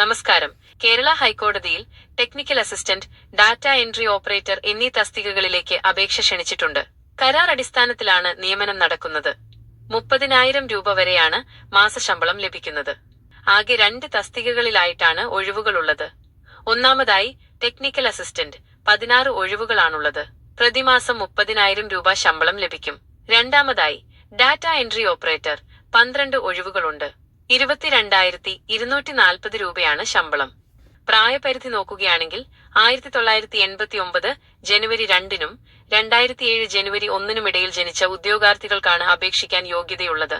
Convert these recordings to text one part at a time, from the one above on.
നമസ്കാരം. കേരള ഹൈക്കോടതിയിൽ technical assistant data entry operator എന്നീ തസ്തികകളിലേക്ക് അപേക്ഷ ക്ഷണിച്ചിട്ടുണ്ട്. കരാർ അടിസ്ഥാനത്തിലാണ് നിയമനം നടക്കുന്നത്. മുപ്പതിനായിരം രൂപ വരെയാണ് മാസശമ്പളം ലഭിക്കുന്നത്. ആകെ രണ്ട് തസ്തികകളിലായിട്ടാണ് ഒഴിവുകളുള്ളത്. ഒന്നാമതായി ടെക്നിക്കൽ അസിസ്റ്റന്റ് പതിനാറ് ഒഴിവുകളാണുള്ളത്. പ്രതിമാസം മുപ്പതിനായിരം രൂപ ശമ്പളം ലഭിക്കും. രണ്ടാമതായി ഡാറ്റ എൻട്രി ഓപ്പറേറ്റർ പന്ത്രണ്ട് ഒഴിവുകളുണ്ട്. ഇരുപത്തിരണ്ടായിരത്തി ഇരുന്നൂറ്റി നാൽപ്പത് രൂപയാണ് ശമ്പളം. പ്രായപരിധി നോക്കുകയാണെങ്കിൽ ആയിരത്തി തൊള്ളായിരത്തി എൺപത്തി ഒമ്പത് ജനുവരി രണ്ടിനും രണ്ടായിരത്തി ഏഴ് ജനുവരി ഒന്നിനും ഇടയിൽ ജനിച്ച ഉദ്യോഗാർത്ഥികൾക്കാണ് അപേക്ഷിക്കാൻ യോഗ്യതയുള്ളത്.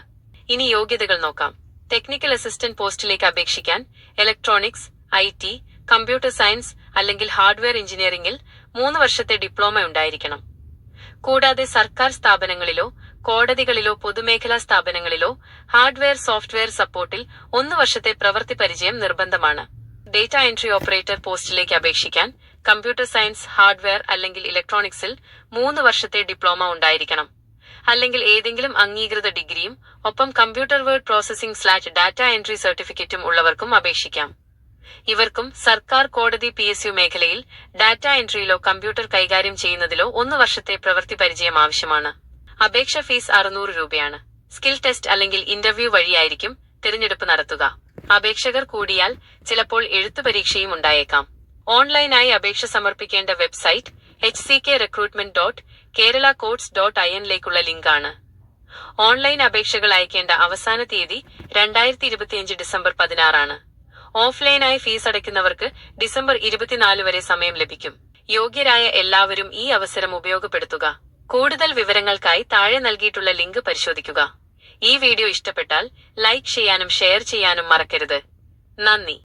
ഇനി യോഗ്യതകൾ നോക്കാം. ടെക്നിക്കൽ അസിസ്റ്റന്റ് പോസ്റ്റിലേക്ക് അപേക്ഷിക്കാൻ electronics I T computer science അല്ലെങ്കിൽ ഹാർഡ്വെയർ എഞ്ചിനീയറിംഗിൽ മൂന്ന് വർഷത്തെ ഡിപ്ലോമ ഉണ്ടായിരിക്കണം. കൂടാതെ സർക്കാർ സ്ഥാപനങ്ങളിലോ കോടതികളിലോ പൊതുമേഖലാ സ്ഥാപനങ്ങളിലോ ഹാർഡ്വെയർ സോഫ്റ്റ്വെയർ സപ്പോർട്ടിൽ ഒന്ന് വർഷത്തെ പ്രവൃത്തി പരിചയം നിർബന്ധമാണ്. ഡേറ്റ എൻട്രി ഓപ്പറേറ്റർ പോസ്റ്റിലേക്ക് അപേക്ഷിക്കാൻ കമ്പ്യൂട്ടർ സയൻസ് ഹാർഡ്വെയർ അല്ലെങ്കിൽ ഇലക്ട്രോണിക്സിൽ മൂന്ന് വർഷത്തെ ഡിപ്ലോമ ഉണ്ടായിരിക്കണം. അല്ലെങ്കിൽ ഏതെങ്കിലും അംഗീകൃത ഡിഗ്രിയും ഒപ്പം computer word processing slat data entry സർട്ടിഫിക്കറ്റും ഉള്ളവർക്കും അപേക്ഷിക്കാം. ഇവർക്കും സർക്കാർ കോടതി പി എസ് യു മേഖലയിൽ ഡാറ്റ എൻട്രിയിലോ കമ്പ്യൂട്ടർ കൈകാര്യം ചെയ്യുന്നതിലോ ഒന്ന് വർഷത്തെ പ്രവൃത്തി പരിചയം ആവശ്യമാണ്. അപേക്ഷ ഫീസ് അറുന്നൂറ് രൂപയാണ്. സ്കിൽ ടെസ്റ്റ് അല്ലെങ്കിൽ ഇന്റർവ്യൂ വഴിയായിരിക്കും തിരഞ്ഞെടുപ്പ് നടത്തുക. അപേക്ഷകർ കൂടിയാൽ ചിലപ്പോൾ എഴുത്തു പരീക്ഷയും ഉണ്ടായേക്കാം. ഓൺലൈനായി അപേക്ഷ സമർപ്പിക്കേണ്ട website H C K recruitment dot Kerala courts dot I ലിങ്കാണ്. Online അപേക്ഷകൾ അയക്കേണ്ട അവസാന തീയതി രണ്ടായിരത്തി ഇരുപത്തിയഞ്ച് ഡിസംബർ പതിനാറാണ്. ഓഫ്ലൈനായി ഫീസ് അടയ്ക്കുന്നവർക്ക് ഡിസംബർ ഇരുപത്തിനാല് വരെ സമയം ലഭിക്കും. യോഗ്യരായ എല്ലാവരും ഈ അവസരം ഉപയോഗപ്പെടുത്തുക. കൂടുതൽ വിവരങ്ങൾക്കായി താഴെ നൽകിയിട്ടുള്ള ലിങ്ക് പരിശോധിക്കുക. ഈ വീഡിയോ ഇഷ്ടപ്പെട്ടാൽ ലൈക്ക് ചെയ്യാനും ഷെയർ ചെയ്യാനും മറക്കരുത്. നന്ദി.